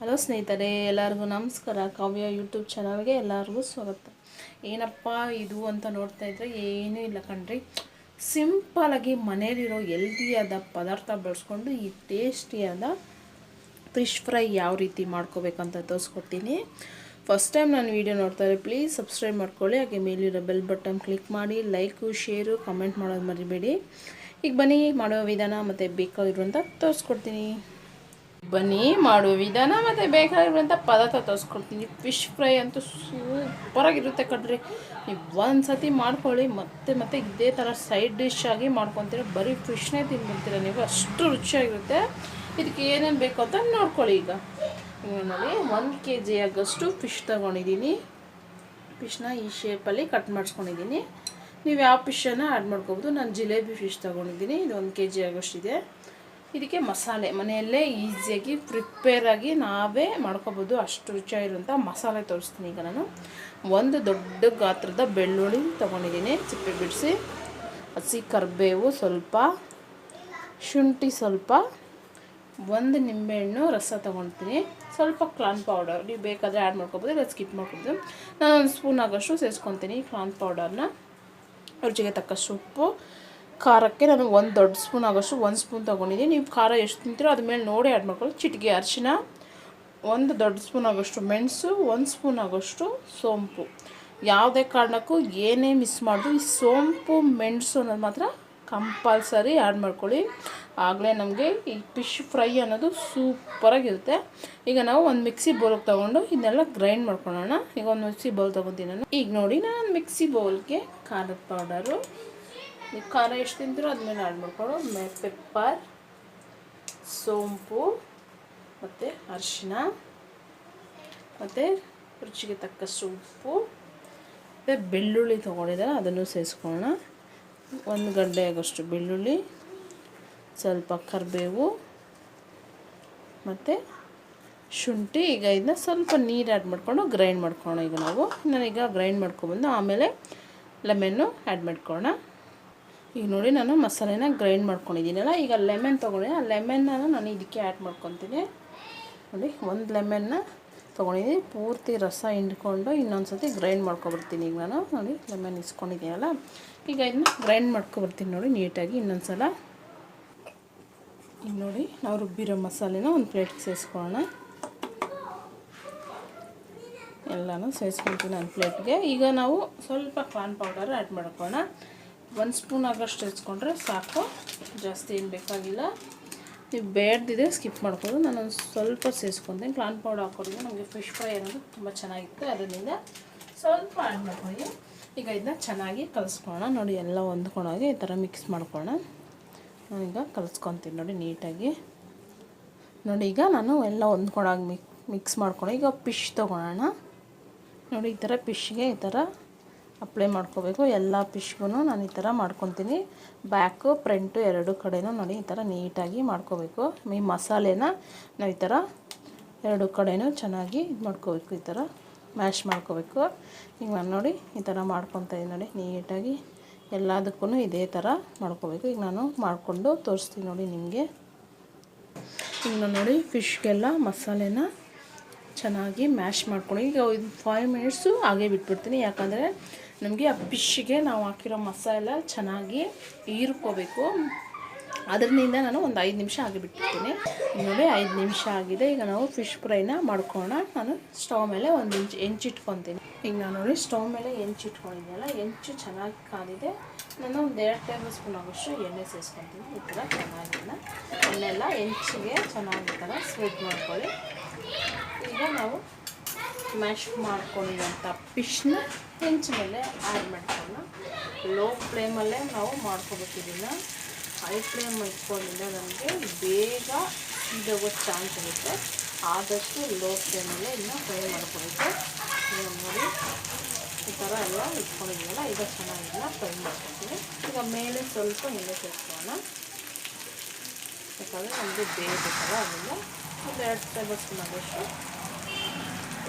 Hello ಸ್ನೇಹಿತರೆ, ಎಲ್ಲರಿಗೂ ನಮಸ್ಕಾರ. ಕಾವ್ಯ ಯೂಟ್ಯೂಬ್ ಚಾನಲ್ಗೆ ಎಲ್ಲರಿಗೂ ಸ್ವಾಗತ. ಏನಪ್ಪ ಇದು ಅಂತ ನೋಡ್ತಾ ಇದ್ರೆ ಏನೂ ಇಲ್ಲ ಕಣ್ರಿ. ಸಿಂಪಲಾಗಿ ಮನೇಲಿರೋ ಹೆಲ್ದಿಯಾದ ಪದಾರ್ಥ ಬಳಸ್ಕೊಂಡು ಈ ಟೇಸ್ಟಿಯಾದ ಫಿಶ್ ಫ್ರೈ ಯಾವ ರೀತಿ ಮಾಡ್ಕೋಬೇಕಂತ ತೋರಿಸ್ಕೊಡ್ತೀನಿ. ಫಸ್ಟ್ ಟೈಮ್ ನಾನು ವೀಡಿಯೋ ನೋಡ್ತಾರೆ ಪ್ಲೀಸ್ ಸಬ್ಸ್ಕ್ರೈಬ್ ಮಾಡ್ಕೊಳ್ಳಿ. ಹಾಗೆ ಮೇಲಿರೋ ಬೆಲ್ ಬಟನ್ ಕ್ಲಿಕ್ ಮಾಡಿ ಲೈಕು ಶೇರು ಕಮೆಂಟ್ ಮಾಡೋದು ಮರಿಬೇಡಿ. ಈಗ ಬನ್ನಿ ಮಾಡೋ ವಿಧಾನ ಮತ್ತು ಬೇಕಾಗಿರುವಂಥ ತೋರಿಸ್ಕೊಡ್ತೀನಿ. ಬನ್ನಿ, ಮಾಡುವ ವಿಧಾನ ಮತ್ತು ಬೇಕಾಗಿರುವಂಥ ಪದಾರ್ಥ ತೋರಿಸ್ಕೊಡ್ತೀನಿ. ಫಿಶ್ ಫ್ರೈ ಅಂತೂ ಸೂಪರಾಗಿರುತ್ತೆ ಕಣ್ರಿ. ನೀವು ಒಂದು ಸತಿ ಮಾಡ್ಕೊಳ್ಳಿ, ಮತ್ತೆ ಮತ್ತೆ ಇದೇ ಥರ ಸೈಡ್ ಡಿಶ್ ಆಗಿ ಮಾಡ್ಕೊತೀರ, ಬರೀ ಫಿಶ್ನೇ ತಿನ್ಬಿಡ್ತೀರ ನೀವು. ಅಷ್ಟು ರುಚಿಯಾಗಿರುತ್ತೆ. ಇದಕ್ಕೆ ಏನೇನು ಬೇಕು ಅಂತ ನೋಡ್ಕೊಳ್ಳಿ ಈಗ. ನೋಡಿ, ಒಂದು ಕೆ ಜಿ ಆಗಷ್ಟು ಫಿಶ್ ತೊಗೊಂಡಿದ್ದೀನಿ. ಫಿಶ್ನ ಈ ಶೇಪಲ್ಲಿ ಕಟ್ ಮಾಡಿಸ್ಕೊಂಡಿದ್ದೀನಿ. ನೀವು ಯಾವ ಫಿಶನ್ನು ಆ್ಯಡ್ ಮಾಡ್ಕೋಬೋದು. ನಾನು ಜಿಲೇಬಿ ಫಿಶ್ ತೊಗೊಂಡಿದ್ದೀನಿ. ಇದು ಒಂದು ಕೆ ಜಿ ಆಗೋಷ್ಟಿದೆ. ಇದಕ್ಕೆ ಮಸಾಲೆ, ಮನೆಯಲ್ಲೇ ಈಸಿಯಾಗಿ ಪ್ರಿಪೇರಾಗಿ ನಾವೇ ಮಾಡ್ಕೋಬೋದು. ಅಷ್ಟು ರುಚಿಯಾಗಿರುವಂಥ ಮಸಾಲೆ ತೋರಿಸ್ತೀನಿ ಈಗ ನಾನು. ಒಂದು ದೊಡ್ಡ ಗಾತ್ರದ ಬೆಳ್ಳುಳ್ಳಿ ತೊಗೊಂಡಿದ್ದೀನಿ ಸಿಪ್ಪೆ ಬಿಡಿಸಿ. ಹಸಿ ಕರಿಬೇವು ಸ್ವಲ್ಪ, ಶುಂಠಿ ಸ್ವಲ್ಪ, ಒಂದು ನಿಂಬೆಹಣ್ಣು ರಸ ತೊಗೊಳ್ತೀನಿ ಸ್ವಲ್ಪ ಕ್ಲಾನ್ ಪೌಡರ್ ನೀವು ಬೇಕಾದರೆ ಆ್ಯಡ್ ಮಾಡ್ಕೊಬೋದು, ಇಲ್ಲ ಸ್ಕಿಪ್ ಮಾಡ್ಕೊಬೋದು. ನಾನು ಒಂದು ಸ್ಪೂನ್ ಆಗೋಷ್ಟು ಸೇರಿಸ್ಕೊತೀನಿ ಕ್ಲಾನ್ ಪೌಡರ್ನ ರುಚಿಗೆ ತಕ್ಕಷ್ಟು ಉಪ್ಪು ಖಾರಕ್ಕೆ ನಾನು ಒಂದು ದೊಡ್ಡ ಸ್ಪೂನ್ ಆಗೋಷ್ಟು ಒಂದು ಸ್ಪೂನ್ ತೊಗೊಂಡಿದ್ದೀನಿ. ನೀವು ಖಾರ ಎಷ್ಟು ತಿಂತೀರೋ ಅದ್ರ ಮೇಲೆ ನೋಡಿ ಆ್ಯಡ್ ಮಾಡ್ಕೊಳ್ಳಿ. ಚಿಟಿಕೆ ಅರಿಶಿನ, ಒಂದು ದೊಡ್ಡ ಸ್ಪೂನ್ ಆಗೋಷ್ಟು ಮೆಣಸು, ಒಂದು ಸ್ಪೂನ್ ಆಗೋಷ್ಟು ಸೋಂಪು. ಯಾವುದೇ ಕಾರಣಕ್ಕೂ ಏನೇ ಮಿಸ್ ಮಾಡಿದ್ರು ಈ ಸೋಂಪು, ಮೆಣಸು ಅನ್ನೋದು ಮಾತ್ರ ಕಂಪಲ್ಸರಿ ಆ್ಯಡ್ ಮಾಡ್ಕೊಳ್ಳಿ. ಆಗಲೇ ನಮಗೆ ಈ ಫಿಶ್ ಫ್ರೈ ಅನ್ನೋದು ಸೂಪರಾಗಿರುತ್ತೆ ಈಗ ನಾವು ಒಂದು ಮಿಕ್ಸಿ ಬೌಲ್ಗೆ ತೊಗೊಂಡು ಇದನ್ನೆಲ್ಲ ಗ್ರೈಂಡ್ ಮಾಡ್ಕೊಳ್ಳೋಣ. ಈಗ ಒಂದು ಮಿಕ್ಸಿ ಬೌಲ್ ತೊಗೊತೀನಿ ನಾನು. ಈಗ ನೋಡಿ ನಾನು ಮಿಕ್ಸಿ ಬೌಲ್ಗೆ ಖಾರದ ಪೌಡರು ನೀವು ಖಾರ ಎಷ್ಟು ತಿಂತೀರೋ ಅದ್ಮೇಲೆ ಆ್ಯಡ್ ಮಾಡ್ಕೊಳ್ಳೋ. ಮೆ ಪೆಪ್ಪರ್ ಸೋಂಪು, ಮತ್ತು ಅರಿಶಿನ ಮತ್ತು ರುಚಿಗೆ ತಕ್ಕ ಸೊಪ್ಪು ಮತ್ತು ಬೆಳ್ಳುಳ್ಳಿ ತೊಗೊಂಡಿದ್ದಾರೆ ಅದನ್ನು ಸೇರಿಸ್ಕೊಳ್ಳೋಣ. ಒಂದು ಗಡ್ಡೆ ಆಗೋಷ್ಟು ಬೆಳ್ಳುಳ್ಳಿ, ಸ್ವಲ್ಪ ಕರಿಬೇವು, ಮತ್ತು ಶುಂಠಿ. ಈಗ ಇದನ್ನ ಸ್ವಲ್ಪ ನೀರು ಆ್ಯಡ್ ಮಾಡ್ಕೊಂಡು ಗ್ರೈಂಡ್ ಮಾಡ್ಕೊಳ್ಳೋಣ ಈಗ ನಾವು. ನಾನೀಗ ಗ್ರೈಂಡ್ ಮಾಡ್ಕೊಬಂದು ಆಮೇಲೆ ಲೆಮೆನ್ನು ಆ್ಯಡ್ ಮಾಡ್ಕೊಳ್ಳೋಣ. ಈಗ ನೋಡಿ ನಾನು ಮಸಾಲೆನ ಗ್ರೈಂಡ್ ಮಾಡ್ಕೊಂಡಿದ್ದೀನಲ್ಲ, ಈಗ ಲೆಮನ್ ತೊಗೊಂಡಿದ್ದೆ ಆ ಲೆಮನ್ನ ನಾನು ಇದಕ್ಕೆ ಆ್ಯಡ್ ಮಾಡ್ಕೊತೀನಿ. ನೋಡಿ, ಒಂದು ಲೆಮನ್ನ ತೊಗೊಂಡಿದ್ದೀನಿ ಪೂರ್ತಿ ರಸ ಹಿಂಡ್ಕೊಂಡು ಇನ್ನೊಂದು ಸತಿ ಗ್ರೈಂಡ್ ಮಾಡ್ಕೊಬರ್ತೀನಿ ಈಗ ನಾನು. ನೋಡಿ ಲೆಮನ್ ಇಸ್ಕೊಂಡಿದ್ದೀನಲ್ಲ. ಈಗ ಇದನ್ನ ಗ್ರೈಂಡ್ ಮಾಡ್ಕೊಬರ್ತೀನಿ ನೋಡಿ ನೀಟಾಗಿ ಇನ್ನೊಂದು ಸಲ ಈಗ ನೋಡಿ, ನಾವು ರುಬ್ಬಿರೋ ಮಸಾಲೆನ ಒಂದು ಪ್ಲೇಟ್ಗೆ ಸೇರಿಸ್ಕೊಳ್ಳೋಣ ಎಲ್ಲನೂ ಸೇರಿಸ್ಕೊಳ್ತೀನಿ ಒಂದು ಪ್ಲೇಟ್ಗೆ ಈಗ ನಾವು ಸ್ವಲ್ಪ ಕಾರ್ನ್ ಪೌಡರ್ ಆ್ಯಡ್ ಮಾಡ್ಕೊಳ್ಳೋಣ. ಒಂದು ಸ್ಪೂನ್ ಆಗೋಷ್ಟು ಹೆಚ್ಕೊಂಡ್ರೆ ಸಾಕು. ಜಾಸ್ತಿ ಏನು ಬೇಕಾಗಿಲ್ಲ. ನೀವು ಬೇಡ್ದಿದೆ ಸ್ಕಿಪ್ ಮಾಡ್ಬೋದು ನಾನು ಸ್ವಲ್ಪ ಸೇರಿಸ್ಕೊತೀನಿ ಕ್ಲಾನ್ ಪೌಡರ್ ಹಾಕ್ಕೊಡಿದ್ರೆ ನಮಗೆ ಫಿಶ್ ಫ್ರೈ ಅನ್ನೋದು ತುಂಬ ಚೆನ್ನಾಗಿತ್ತು ಅದರಿಂದ ಸ್ವಲ್ಪ ಆ್ಯಡ್ ಮಾಡ್ಕೊಳ್ಳಿ. ಈಗ ಇದನ್ನ ಚೆನ್ನಾಗಿ ಕಲಿಸ್ಕೊಳ್ಳೋಣ. ನೋಡಿ, ಎಲ್ಲ ಹೊಂದ್ಕೊಳ್ಳೋಗಿ ಈ ಥರ ಮಿಕ್ಸ್ ಮಾಡ್ಕೊಳ್ಳೋಣ. ನಾನೀಗ ಕಲಿಸ್ಕೊತೀನಿ ನೋಡಿ ನೀಟಾಗಿ. ನೋಡಿ, ಈಗ ನಾನು ಎಲ್ಲ ಹೊಂದ್ಕೊಂಡಾಗ ಮಿಕ್, ಮಿಕ್ಸ್ ಮಾಡ್ಕೊಂಡು ಈಗ ಫಿಶ್ ತೊಗೊಳೋಣ ನೋಡಿ, ಈ ಥರ ಫಿಶ್ಗೆ ಈ ಥರ ಅಪ್ಲೈ ಮಾಡ್ಕೋಬೇಕು. ಎಲ್ಲ ಫಿಶ್ಗೂ ನಾನು ಈ ಥರ ಮಾಡ್ಕೊತೀನಿ. ಬ್ಯಾಕು ಫ್ರಂಟು ಎರಡು ಕಡೆಯೂ ನೋಡಿ ಈ ಥರ ನೀಟಾಗಿ ಮಾಡ್ಕೋಬೇಕು. ಈ ಮಸಾಲೆನ ನಾವು ಈ ಥರ ಎರಡು ಕಡೆನೂ ಚೆನ್ನಾಗಿ ಇದು ಮಾಡ್ಕೋಬೇಕು, ಈ ಥರ ಮ್ಯಾಶ್ ಮಾಡ್ಕೋಬೇಕು. ಈಗ ನಾನು ನೋಡಿ ಈ ಥರ ಮಾಡ್ಕೊತಾ ಇದ್ದೀನಿ ನೋಡಿ ನೀಟಾಗಿ ಎಲ್ಲದಕ್ಕೂ ಇದೇ ಥರ ಮಾಡ್ಕೋಬೇಕು. ಈಗ ನಾನು ಮಾಡಿಕೊಂಡು ತೋರಿಸ್ತೀನಿ ನೋಡಿ ನಿಮಗೆ. ಈಗ ನಾನು ನೋಡಿ ಫಿಶ್ಗೆಲ್ಲ ಮಸಾಲೆನ ಚೆನ್ನಾಗಿ ಮ್ಯಾಶ್ ಮಾಡ್ಕೊಂಡು ಈಗ ಫೈವ್ ಮಿನಿಟ್ಸು ಹಾಗೆ ಬಿಟ್ಬಿಡ್ತೀನಿ. ಯಾಕಂದರೆ ನಮಗೆ ಆ ಫಿಶ್ಗೆ ನಾವು ಹಾಕಿರೋ ಮಸಾಲೆ ಚೆನ್ನಾಗಿ ಹೀರ್ಕೋಬೇಕು. ಅದರಿಂದ ನಾನು ಒಂದು ಐದು ನಿಮಿಷ ಆಗಿಬಿಟ್ಟಿರ್ತೀನಿ. ಬಿಟ್ಟಿರ್ತೀನಿ ನೋಡಿ, ಐದು ನಿಮಿಷ ಆಗಿದೆ. ಈಗ ನಾವು ಫಿಶ್ ಫ್ರೈನ ಮಾಡ್ಕೊಳ್ಳೋಣ. ನಾನು ಸ್ಟವ್ ಮೇಲೆ ಒಂದು ಇಂಚ್, ಹೆಂಚಿಟ್ಕೊತೀನಿ. ಈಗ ನಾನು ನೋಡಿ, ಸ್ಟವ್ ಮೇಲೆ ಹೆಂಚಿಟ್ಕೊಂಡಿದ್ದೆಲ್ಲ ಹೆಂಚು ಚೆನ್ನಾಗಿ ಕಾದಿದೆ. ನಾನು ಒಂದು ಎರಡು ಟೇಬಲ್ ಸ್ಪೂನ್ ಆಗೋಷ್ಟು ಎಣ್ಣೆ ಸೇರಿಸ್ಕೊತೀನಿ ಈ ಥರ ಚೆನ್ನಾಗಿಲ್ಲ. ಅಲ್ಲೆಲ್ಲ ಹೆಂಚಿಗೆ ಚೆನ್ನಾಗಿ ಥರ ಸ್ಪ್ರೆಡ್ ಮಾಡ್ಕೊಳ್ಳಿ. ಈಗ ನಾವು ಮ್ಯಾಶ್ ಮಾಡ್ಕೊಂಡಿರೋಂಥ ಫಿಶ್ನ ಹೆಂಚ ಮೇಲೆ ಆ್ಯಡ್ ಮಾಡ್ಕೊಳ್ಳೋಣ. ಲೋ ಫ್ಲೇಮಲ್ಲೇ ನಾವು ಮಾಡ್ಕೋಬೇಕು ಹೈ ಫ್ಲೇಮ್ ಇಟ್ಕೊಂಡಿಲ್ಲ ನಮಗೆ ಬೇಗ ಇದಾಗೋ ಚಾನ್ಸ್ ಇರುತ್ತೆ. ಆದಷ್ಟು ಲೋ ಫ್ಲೇಮಲ್ಲೇ ಇನ್ನು ಫ್ರೈ ಮಾಡ್ಕೊಬೇಕು ನೋಡಿ. ಈ ಥರ ಎಲ್ಲ ಇಟ್ಕೊಂಡಿದ್ದೀವಲ್ಲ, ಈಗ ಚೆನ್ನಾಗಿಲ್ಲ ಫ್ರೈ ಮಾಡ್ಕೊತೀವಿ ಈಗ ಮೇಲೆ ಸ್ವಲ್ಪ ಎಣ್ಣೆ ಸೇರಿಸೋಣ ಯಾಕಂದರೆ ನಮಗೆ ಬೇಯಬೇಕಲ್ಲ ಅದರಿಂದ ಒಂದು ಎರಡು ಟೇಬಲ್ ಸ್ಪೂನ್ ಆಗೋಷ್ಟು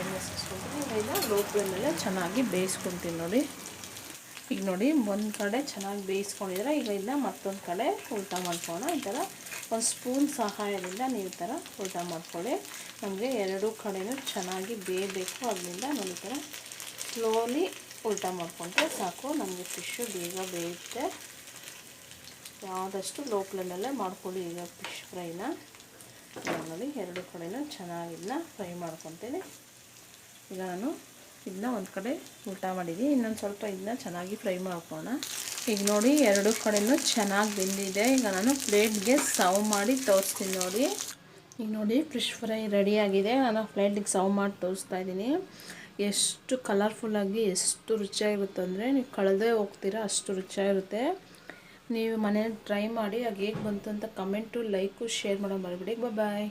ಎಣ್ಣೆ ಸುಸ್ಕೊಂಡು ಇವೆಲ್ಲ ಲೋ ಫ್ಲೇಮಲ್ಲೇ ಚೆನ್ನಾಗಿ ಬೇಯಿಸ್ಕೊತೀನಿ ನೋಡಿ. ಈಗ ನೋಡಿ, ಒಂದು ಕಡೆ ಚೆನ್ನಾಗಿ ಬೇಯಿಸ್ಕೊಂಡಿದ್ರೆ, ಈಗ ಇದನ್ನ ಮತ್ತೊಂದು ಕಡೆ ಉಲ್ಟಾ ಮಾಡ್ಕೊಳ್ಳೋಣ. ಈ ಥರ ಒಂದು ಸ್ಪೂನ್ ಸಹಾಯದಿಂದ ನೀವು ಥರ ಊಟ ಮಾಡ್ಕೊಳ್ಳಿ. ನಮಗೆ ಎರಡೂ ಕಡೆಯೂ ಚೆನ್ನಾಗಿ ಬೇಯಬೇಕು. ಅದರಿಂದ ನಾನು ಈ ಥರ ಸ್ಲೋಲಿ ಊಟ ಮಾಡ್ಕೊಂಡ್ರೆ ಸಾಕು. ನಮಗೆ ಫಿಶ್ಶು ಬೇಗ ಬೇಯುತ್ತೆ. ಆದಷ್ಟು ಲೋ ಫ್ಲೇಮಲ್ಲೇ ಮಾಡ್ಕೊಳ್ಳಿ ಈಗ ಫಿಶ್ ಫ್ರೈನ ನೋಡಿ, ಎರಡು ಕಡೆಯೂ ಚೆನ್ನಾಗಿ ಇದನ್ನ ಫ್ರೈ ಮಾಡ್ಕೊತೀನಿ. ಈಗ ನಾನು ಇದನ್ನ ಒಂದು ಕಡೆ ಊಟ ಮಾಡಿದ್ದೀನಿ ಇನ್ನೊಂದು ಸ್ವಲ್ಪ ಇದನ್ನ ಚೆನ್ನಾಗಿ ಫ್ರೈ ಮಾಡ್ಕೋಣ ಈಗ ನೋಡಿ, ಎರಡು ಕಡೆನೂ ಚೆನ್ನಾಗಿ ಬೆಂದಿದೆ. ಈಗ ನಾನು ಪ್ಲೇಟ್ಗೆ ಸರ್ವ್ ಮಾಡಿ ತೋರಿಸ್ತೀನಿ ನೋಡಿ. ಈಗ ನೋಡಿ, ಫಿಶ್ ಫ್ರೈ ರೆಡಿಯಾಗಿದೆ ನಾನು ಪ್ಲೇಟಿಗೆ ಸರ್ವ್ ಮಾಡಿ ತೋರಿಸ್ತಾ ಇದ್ದೀನಿ. ಎಷ್ಟು ಕಲರ್ಫುಲ್ಲಾಗಿ ಎಷ್ಟು ರುಚಿಯಾಗಿರುತ್ತೆ ಅಂದರೆ, ನೀವು ಕಳೆದೇ ಹೋಗ್ತೀರಾ ಅಷ್ಟು ರುಚಿಯಾಗಿರುತ್ತೆ. ನೀವು ಮನೇಲಿ ಟ್ರೈ ಮಾಡಿ ಆಗ ಹೇಗೆ ಬಂತು ಅಂತ ಕಮೆಂಟು ಲೈಕು ಶೇರ್ ಮಾಡೋ ಮರಿಬೇಡಿ. ಬಾಯ್